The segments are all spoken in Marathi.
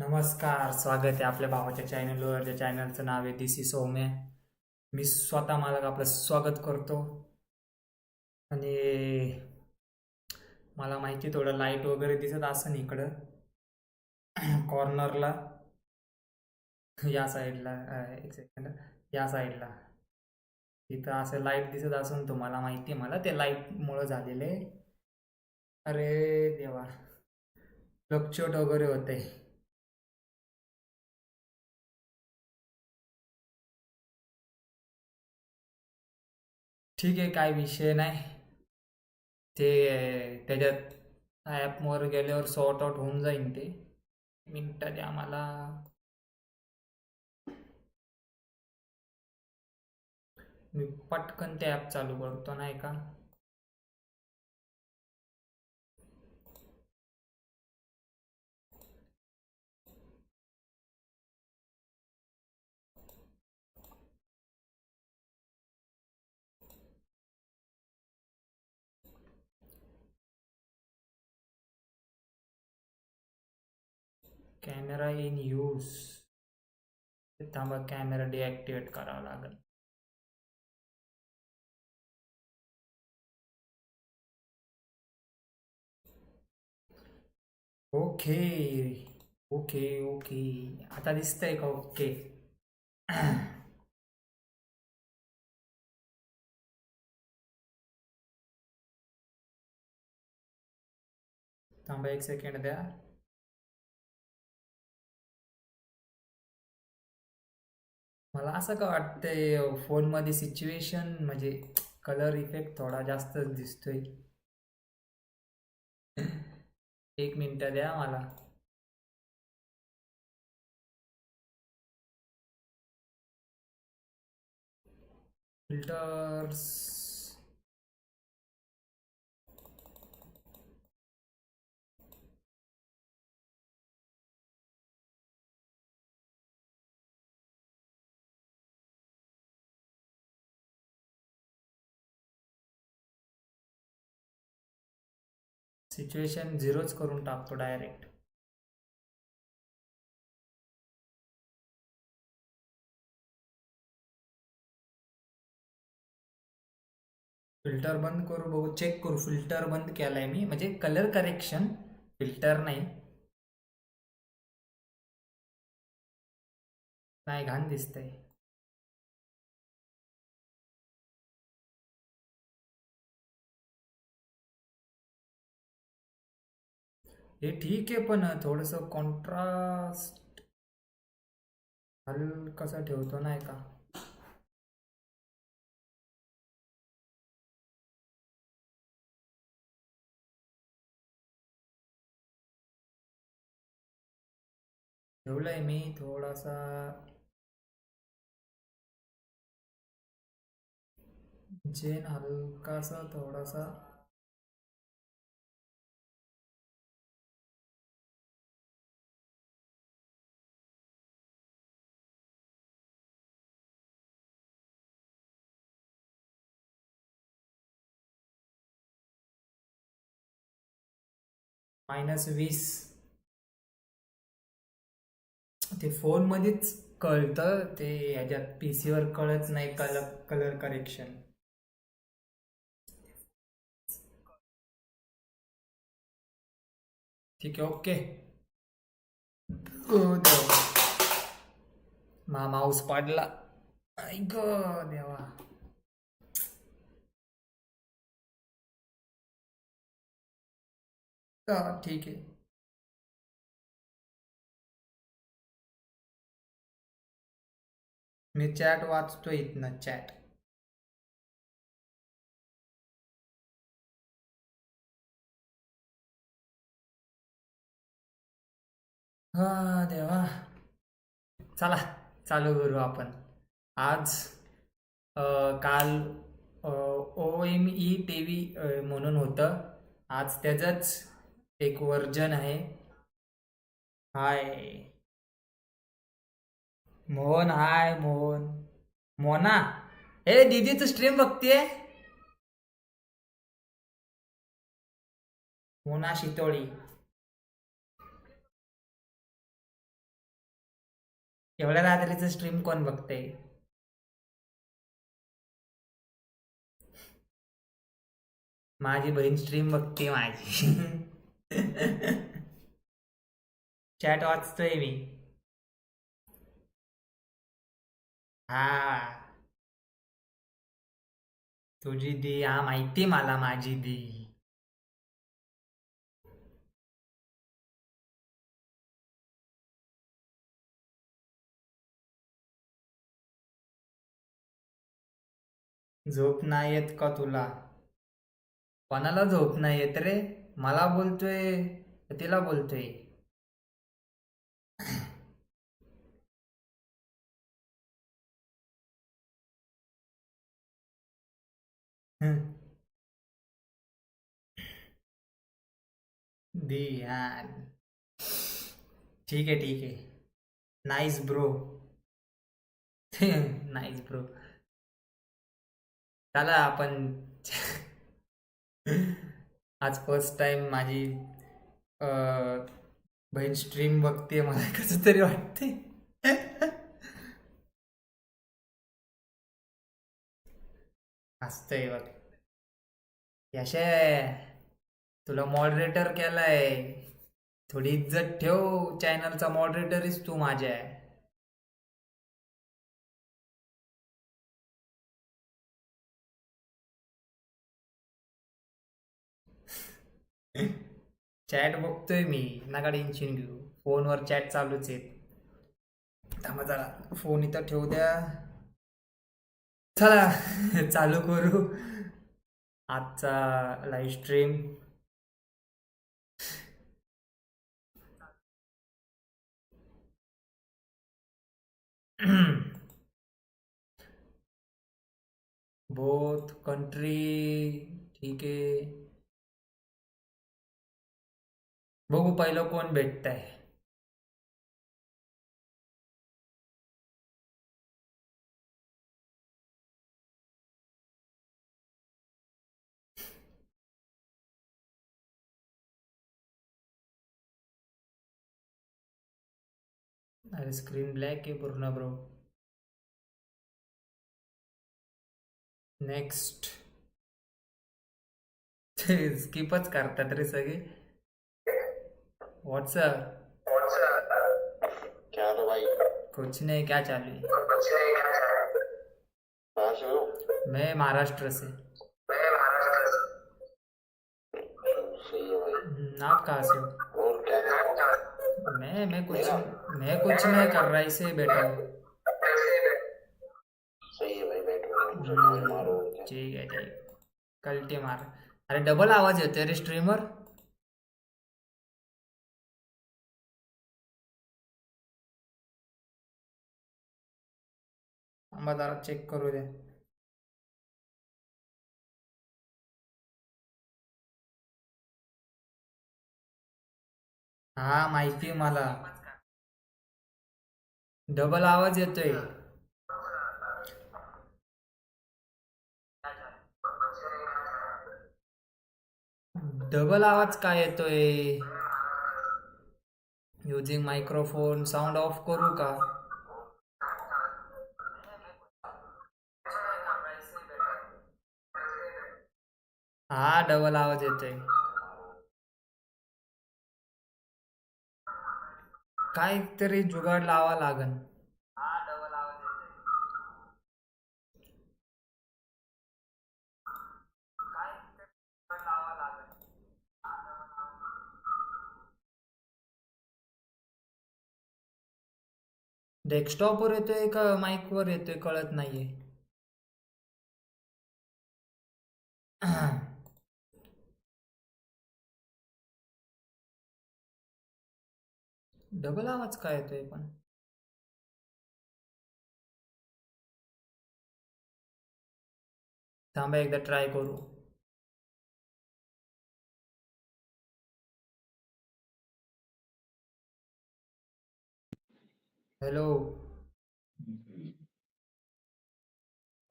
नमस्कार स्वागत आहे आपल्या भावाच्या चॅनलवर ज्या चॅनलचं नाव आहे दिसी सौम्य. मी स्वतः मालक आपलं स्वागत करतो. आणि मला माहिती आहे थोडं लाइट वगैरे दिसत असेल इकडं. कॉर्नरला या साईडला एक सेकंड या साईडला तिथं असं लाइट दिसत असून तुम्हाला माहिती आहे मला. ते लाईटमुळं झालेले अरे देवा. फ्लक्च्युएट वगैरे होते ठीक आहे काय विषय नाही. ते त्याच्यात ॲपवर गेल्यावर सॉर्ट आउट होऊन जाईन ते. मिनटं द्या मी पटकन ते ॲप चालू करतो नाही का? कॅमेरा इन यूज थांबा कॅमेरा डिॲक्टिवेट करावा लागेल ओके ओके ओके आता दिसतंय का ओके थांबा एक सेकंड द्या मला असं का वाटतंय फोनमध्ये सिच्युएशन म्हणजे कलर इफेक्ट थोडा जास्तच दिसतोय. एक मिनिट द्या मला. फिल्टर्स सिच्युएशन झिरोच करून टाकतो डायरेक्ट. फिल्टर बंद करू बघू चेक करू फिल्टर बंद केलाय मी म्हणजे कलर करेक्शन फिल्टर नाही. नाही घाण दिसतंय. हे ठीक आहे पण थोडस कॉन्ट्रास्ट हलकसा ठेवतो नाही का? ठेवलंय मी थोडासा. जेन हलकासा थोडासा. मायनस वीस. ते फोनमध्येच कळतं ते ह्याच्यात पी सीवर कळत नाही कलर कलर करेक्शन ठीक आहे ओके देवा मा माऊस पाडला. ऐक देवा. हा, ठीक आहे. मी चॅट वाचतो इथनं चॅट हा देवा. चला चालू करू आपण. आज अ, काल O M E T V म्हणून होतं. आज त्याचंच एक वर्जन आहे. हाय. मोहन हाय मोहन. मोना ए दीदी तू स्ट्रीम बघतीये? मोना शितोळी. एवढ्या रात्रीचं स्ट्रीम कोण बघते माझी बहीण स्ट्रीम बघते माझी. चॅट वाचतोय मी हा तुझी दी हा माहिती मला माझी दी. झोप नाही येत का तुला? कोणाला झोप नाही येत रे? मला बोलतोय तिला बोलतोय. हम्म. दी ठीक आहे ठीक आहे. नाईस ब्रो नाईस ब्रो चला आपण आज फर्स्ट टाइम माझी अं, बहीण स्ट्रीम बघते मला कसं तरी वाटते असतंय बघ. यशे तुला मॉडरेटर केलाय. थोडी इज्जत ठेव चॅनलचा मॉडरेटरच तू माझ्या. चॅट बघतोय मी नका टेन्शन घेऊ फोनवर चॅट चालूच आहेत. थांबा चला फोन इथं ठेवू द्या. चला चालू करू. आजचा लाईव्ह स्ट्रीम बोथ कंट्री ठीक आहे. बघू पहिलं कोण भेटतंय. अरे स्क्रीन ब्लॅक आहे पूर्ण ब्रो नेक्स्ट स्किपच करतात रे सगळे. व्हॉट्सअप क्या हाल भाई? कुछ नहीं क्या चालू है? कहाँ से हो? मैं महाराष्ट्र से। सही है भाई। हम्म, आप कहाँ से हो? और क्या रहे? मैं मैं कुछ मैं कुछ नहीं कर रहा ऐसे बैठा हूँ। सही है भाई बैठो। क्या ठीक है ठीक कल्टी मार। अरे डबल आवाज़ येतोय रे स्ट्रीमवर थांबा जरा चेक करू दे. हा माहिती मला. डबल आवाज येतोय. डबल आवाज काय येतोय? युजिंग मायक्रोफोन साऊंड ऑफ करू का? हा डबल आवाज येतोय. काहीतरी जुगाड लावा लागन. हा डबल आवाज येतोय. काहीतरी जुगाड लावा लागन. डेस्कटॉपवर येतोय. का माईकवर येतोय कळत नाहीये. डबल आवाज काय येतोय पण थांबा एकदा ट्राय करू हॅलो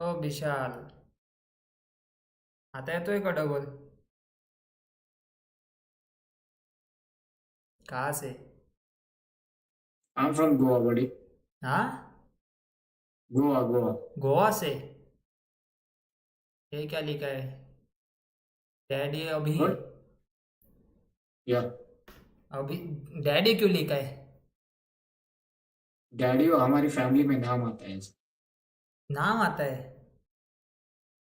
हो विशाल आता येतोय का डबल कहाँ से I'm from Goa, buddy. हाँ गोवा गोवा गोवा से? ये क्या लिखा है? डैडी अभी What? या अभी डैडी क्यों लिखा है? डैडी हमारी फैमिली में नाम आता है। नाम आता है?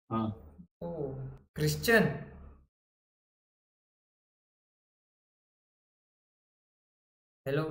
हाँ। ओ क्रिश्चियन हेलो